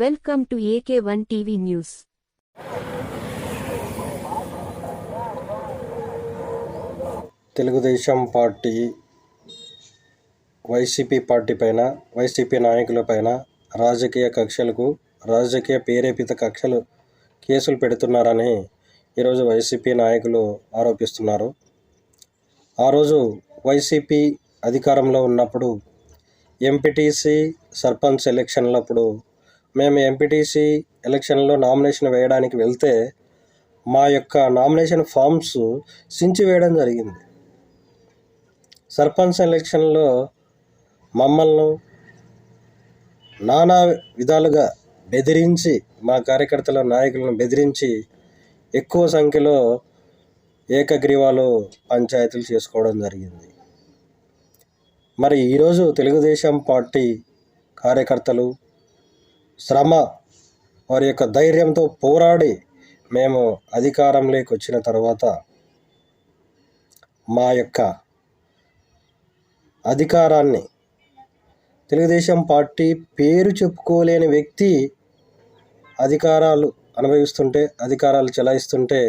Welcome to AK one TV news Telugu Desam party YCP party పైన YCP నాయకుల పైన రాజకీయ కక్షలకు రాజకీయ ప్రేరేపిత కక్షలు కేసులు పెడుతున్నారని ఈరోజు వైసీపీ నాయకులు ఆరోపిస్తున్నారు. ఆ రోజు వైసీపీ అధికారంలో ఉన్నప్పుడు ఎంపీటీసీ సర్పంచ్ ఎలక్షన్లప్పుడు మేము ఎంపీటీసీ ఎలక్షన్లో నామినేషన్ వేయడానికి వెళ్తే మా యొక్క నామినేషన్ ఫామ్స్ సించి వేయడం జరిగింది. సర్పంచ్ ఎలక్షన్లో మమ్మల్ని నానా విధాలుగా బెదిరించి మా కార్యకర్తల నాయకులను బెదిరించి ఎక్కువ సంఖ్యలో ఏకగ్రీవాలు పంచాయతీలు చేసుకోవడం జరిగింది. మరి ఈరోజు తెలుగుదేశం పార్టీ కార్యకర్తలు శ్రమ వారి యొక్క ధైర్యంతో పోరాడి మేము అధికారంలోకి వచ్చిన తర్వాత మా యొక్క అధికారాన్ని తెలుగుదేశం పార్టీ పేరు చెప్పుకోలేని వ్యక్తి అధికారాలు అనుభవిస్తుంటే అధికారాలు చెలాయిస్తుంటే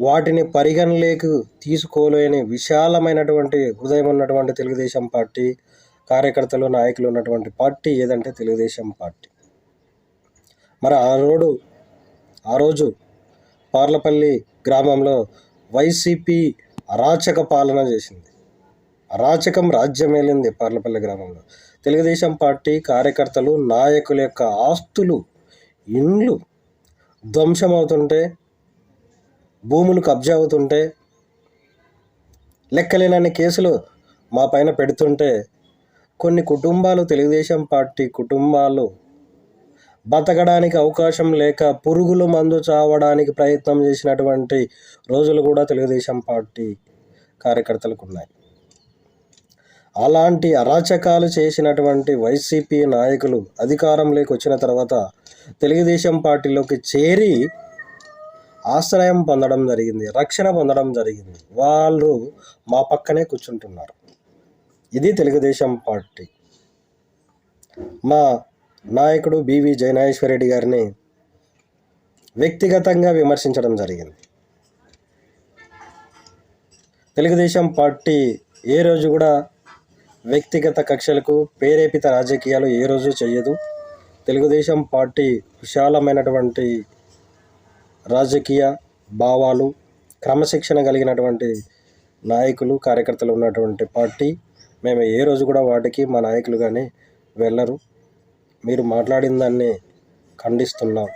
వాటిని పరిగణలోకి తీసుకోలేని విశాలమైనటువంటి హృదయం ఉన్నటువంటి తెలుగుదేశం పార్టీ కార్యకర్తలు నాయకులు ఉన్నటువంటి పార్టీ ఏదంటే తెలుగుదేశం పార్టీ. మరి ఆ రోడ్డు ఆ రోజు పార్లపల్లి గ్రామంలో వైసీపీ అరాచక పాలన చేసింది. అరాచకం రాజ్యం వెళ్ళింది పార్లపల్లి గ్రామంలో. తెలుగుదేశం పార్టీ కార్యకర్తలు నాయకుల యొక్క ఆస్తులు ఇండ్లు ధ్వంసమవుతుంటే భూములు కబ్జా అవుతుంటే లెక్కలేనన్ని కేసులు మా పైన పెడుతుంటే కొన్ని కుటుంబాలు తెలుగుదేశం పార్టీ కుటుంబాలు బతకడానికి అవకాశం లేక పురుగులు మందు చావడానికి ప్రయత్నం చేసినటువంటి రోజులు కూడా తెలుగుదేశం పార్టీ కార్యకర్తలకు ఉన్నాయి. అలాంటి అరాచకాలు చేసినటువంటి వైసీపీ నాయకులు అధికారంలోకి వచ్చిన తర్వాత తెలుగుదేశం పార్టీలోకి చేరి ఆశ్రయం పొందడం జరిగింది రక్షణ పొందడం జరిగింది. వాళ్ళు మా పక్కనే కూర్చుంటున్నారు. ఇది తెలుగుదేశం పార్టీ. మా నాయకుడు బివి జయనాగేశ్వరరెడ్డి గారిని వ్యక్తిగతంగా విమర్శించడం జరిగింది. తెలుగుదేశం పార్టీ ఏ రోజు కూడా వ్యక్తిగత కక్షలకు ప్రేరేపిత రాజకీయాలు ఏ రోజు చేయదు. తెలుగుదేశం పార్టీ విశాలమైనటువంటి రాజకీయ భావాలు క్రమశిక్షణ కలిగినటువంటి నాయకులు కార్యకర్తలు ఉన్నటువంటి పార్టీ. మేము ఏ రోజు కూడా వాటికి మా నాయకులు కానీ వెళ్ళరు. మీరు మాట్లాడిన దాన్ని ఖండిస్తున్నాం.